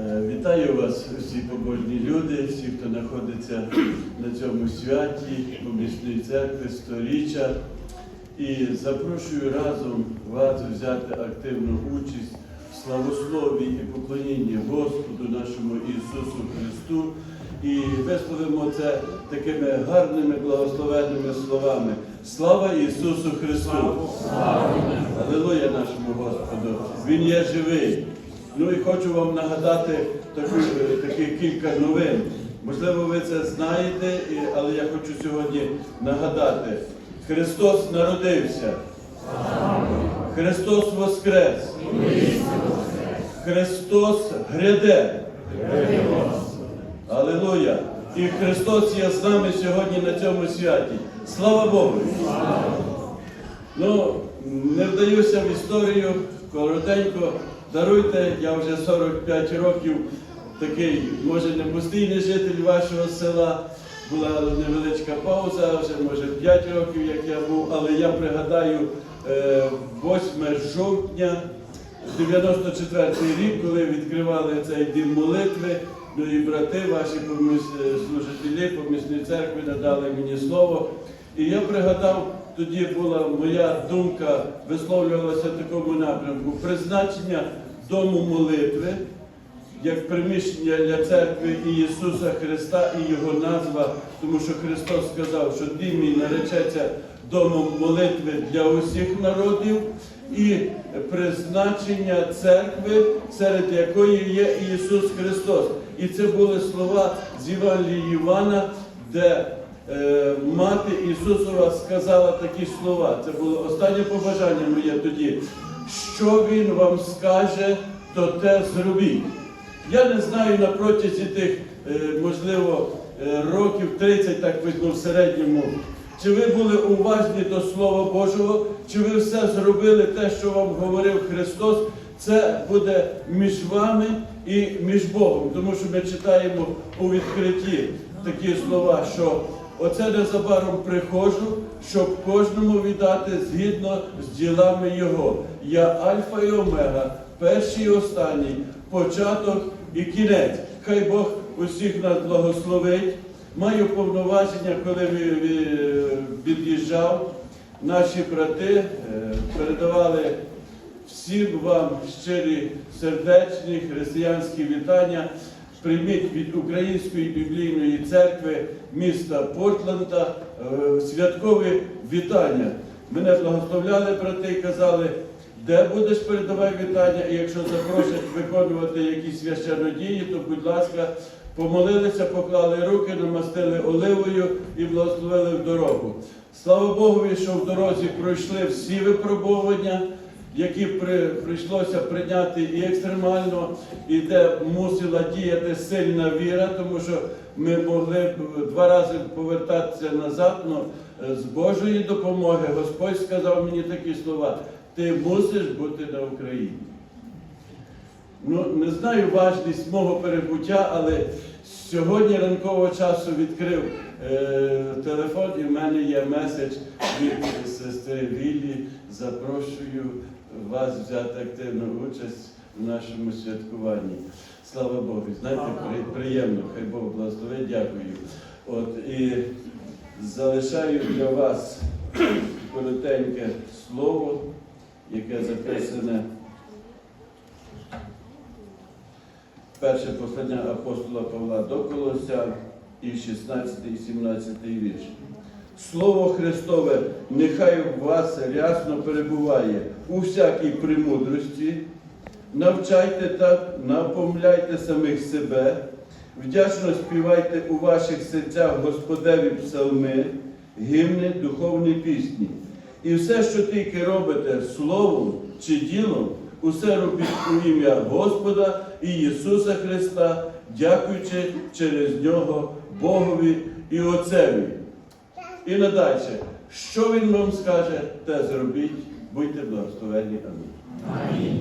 Е, Вітаю вас, всі побожні люди, всі, хто знаходиться на цьому святі, помісної церкви, сторіччя. І запрошую разом вас взяти активну участь в славослові і поклонінні Господу нашому Ісусу Христу. І висловимо це такими гарними благословенними словами. Слава Ісусу Христу! Аллилуйя нашому Господу! Він є живий. Ну і хочу вам нагадати таку, е, таких кілька новин. Можливо, ви це знаєте, але я хочу сьогодні нагадати. Христос народився. Христос воскрес. Христос гряде. Аллилуйя! І Христос є з нами сьогодні на цьому святі. Слава Богу! Ну, не вдаюся в історію, коротенько. Даруйте, я вже 45 років такий, може, не постійний житель вашого села. Була невеличка пауза, вже може 5 років, як я був, але я пригадаю е, 8 жовтня 94 рік, коли відкривали цей дім молитви, ну і брати, ваші е, служителі помісної церкви надали мені слово. І я пригадав, тоді була моя думка, висловлювалася в такому напрямку призначення дому молитви як приміщення для церкви Ісуса Христа і Його назва, тому що Христос сказав, що дім мій наречеться домом молитви для усіх народів, і призначення церкви, серед якої є Ісус Христос. І це були слова з Євангелії Івана, де е, мати Ісусова сказала такі слова. Це було останнє побажання моє тоді. Що Він вам скаже, то те зробіть. Я не знаю на протязі тих, е, можливо, е, років 30, так візьму в середньому, чи ви були уважні до Слова Божого, чи ви все зробили те, що вам говорив Христос, це буде між вами і між Богом. Тому що ми читаємо у відкритті такі слова, що оце незабаром приходжу, щоб кожному віддати згідно з ділами Його. Я Альфа і Омега, перший і останній, початок і кінець. Хай Бог усіх нас благословить. Маю повноваження, коли від'їжджав, наші брати е, передавали всім вам щирі сердечні християнські вітання. Прийміть від Української біблійної церкви міста Портленда е, святкові вітання. Мене благословляли брати і казали, де будеш передавай вітання, і якщо запросять виконувати якісь священнодії, то, будь ласка, помолилися, поклали руки, намастили оливою і благословили в дорогу. Слава Богу, що в дорозі пройшли всі випробування, які при, прийшлося прийняти і екстремально, і де мусила діяти сильна віра, тому що ми могли два рази повертатися назад, але з Божої допомоги Господь сказав мені такі слова: ти мусиш бути на Україні. Ну, не знаю важність мого перебуття, але сьогодні ранкового часу відкрив е, телефон і в мене є меседж від сестри Віллі. Запрошую вас взяти активну участь в нашому святкуванні. Слава Богу. Знаєте, при- приємно, хай Бог благословить, дякую. От, і залишаю для вас коротеньке слово, яке записане. Перше послання апостола Павла до Колося і 16 і 17 вірш. Слово Христове нехай у вас рясно перебуває у всякій премудрості, навчайте та напомляйте самих себе, вдячно співайте у ваших серцях Господеві псалми, гімни, духовні пісні. І все, що тільки робите словом чи ділом, усе робіть у ім'я Господа і Ісуса Христа, дякуючи через Нього Богові і Отцеві. І надалі, що Він вам скаже, те зробіть. Будьте благословені. Амінь.